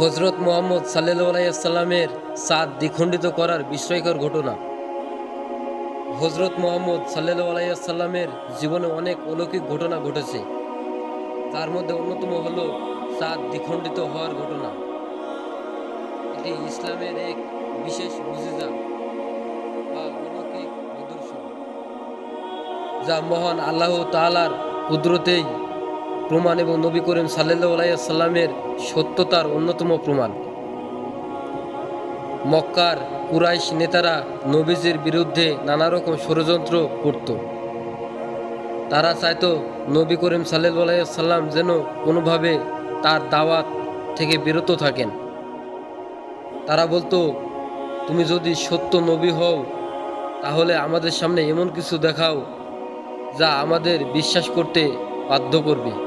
হজরত মোহাম্মদ সাল্লাইসাল্লামের সাদ দ্বিখণ্ডিত করার বিস্ময়কর ঘটনা। হজরত মোহাম্মদ সাল্লাইসাল্লামের জীবনে অনেক অলৌকিক ঘটনা ঘটেছে। তার মধ্যে অন্যতম হল সাদ দ্বিখণ্ডিত হওয়ার ঘটনা। এটি ইসলামের এক বিশেষ মুজিজা বা অলৌকিক নিদর্শন, যা মহান আল্লাহ তাআলার কুদরতেই প্রমাণ এবং নবী করিম সাল্লাহ সাল্লামের সত্যতার অন্যতম প্রমাণ। মক্কার কুরাইশ নেতারা নবীজির বিরুদ্ধে নানা রকম ষড়যন্ত্র করত। তারা চাইতো নবী করিম সাল্লাহ সাল্লাম যেন কোনোভাবে তার দাওয়াত থেকে বিরত থাকেন। তারা বলতো, তুমি যদি সত্য নবী হও, তাহলে আমাদের সামনে এমন কিছু দেখাও যা আমাদের বিশ্বাস করতে বাধ্য করবে।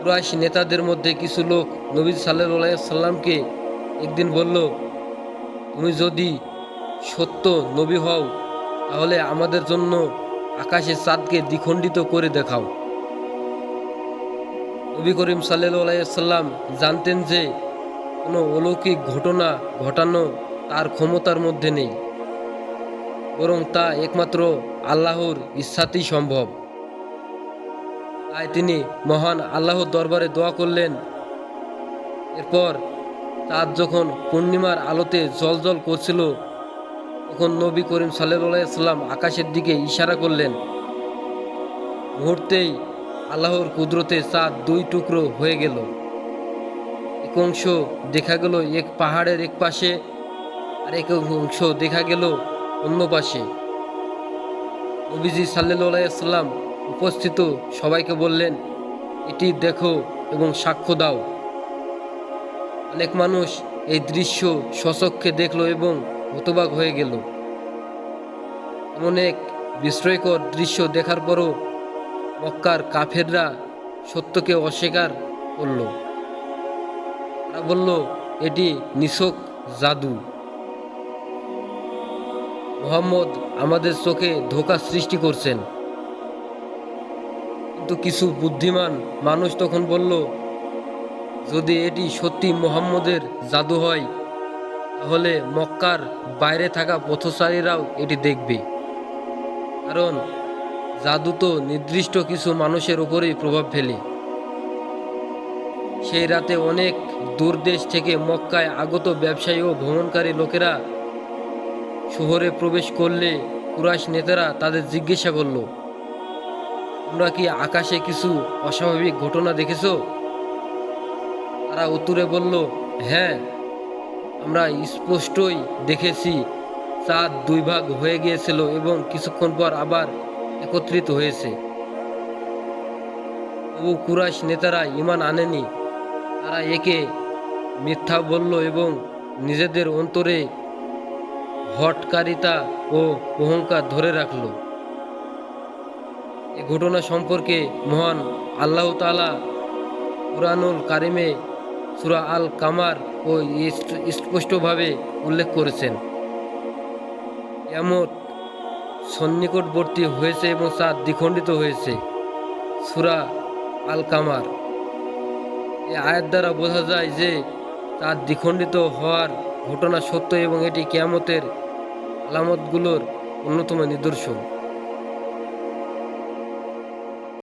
কুরাইশ নেতাদের মধ্যে কিছু লোক নবী সাল্লাহ সাল্লামকে একদিন বলল, তুমি যদি সত্য নবী হও, তাহলে আমাদের জন্য আকাশের চাঁদকে দ্বিখণ্ডিত করে দেখাও। নবী করিম সাল্লাম জানতেন যে কোনো অলৌকিক ঘটনা ঘটানো তার ক্ষমতার মধ্যে নেই, বরং তা একমাত্র আল্লাহর ইচ্ছাতেই সম্ভব। তাই তিনি মহান আল্লাহর দরবারে দোয়া করলেন। এরপর চাঁদ যখন পূর্ণিমার আলোতে জল করছিল, তখন নবী করিম সাল্লাম আকাশের দিকে ইশারা করলেন। মুহূর্তেই আল্লাহর কুদরতে চাঁদ দুই টুকরো হয়ে গেল। এক অংশ দেখা গেল এক পাহাড়ের এক পাশে, আর এক অংশ দেখা গেল অন্য পাশে। নবীজি সাল্লাহ সাল্লাম উপস্থিত সবাইকে বললেন, এটি দেখো এবং সাক্ষ্য দাও। অনেক মানুষ এই দৃশ্য সচক্ষে দেখল এবং হতবাক হয়ে গেল। এমন এক বিস্ময়কর দৃশ্য দেখার পরও মক্কার কাফেররা সত্যকে অস্বীকার করল। তারা বলল, এটি নিছক জাদু। মোহাম্মদ আমাদের চোখে ধোকা সৃষ্টি করছেন। কিন্তু কিছু বুদ্ধিমান মানুষ তখন বলল, যদি এটি সত্যি মোহাম্মদের জাদু হয়, তাহলে মক্কার বাইরে থাকা পথচারীরাও এটি দেখবে। কারণ জাদু তো নির্দিষ্ট কিছু মানুষের উপরেই প্রভাব ফেলে। সেই রাতে অনেক দূর দেশ থেকে মক্কায় আগত ব্যবসায়ী ও ভ্রমণকারী লোকেরা শহরে প্রবেশ করলে কুরাশ নেতারা তাদের জিজ্ঞাসা করল তোমরা কি আকাশে কিছু অস্বাভাবিক ঘটনা দেখেছ? তারা উত্তরে বলল হ্যাঁ আমরা স্পষ্টই দেখেছি। চাঁদ দুই ভাগ হয়ে গিয়েছিল এবং কিছুক্ষণ পর আবার একত্রিত হয়েছে। তবু কুরাইশ নেতারা ইমান আনেনি। তারা একে মিথ্যা বলল এবং নিজেদের অন্তরে হটকারিতা ও অহংকার ধরে রাখল। এ ঘটনা সম্পর্কে মহান আল্লাহ তালা কুরআনুল কারিমে সুরা আল কামার ও স্পষ্টভাবে উল্লেখ করেছেন। এমন সন্নিকটবর্তী হয়েছে এবং চাঁদ দ্বিখণ্ডিত হয়েছে সুরা আল কামার এই আয়াত দ্বারা বোঝা যায় যে চাঁদ দ্বিখণ্ডিত হওয়ার ঘটনা সত্য এবং এটি কেয়ামতের আলামতগুলোর অন্যতম নিদর্শন।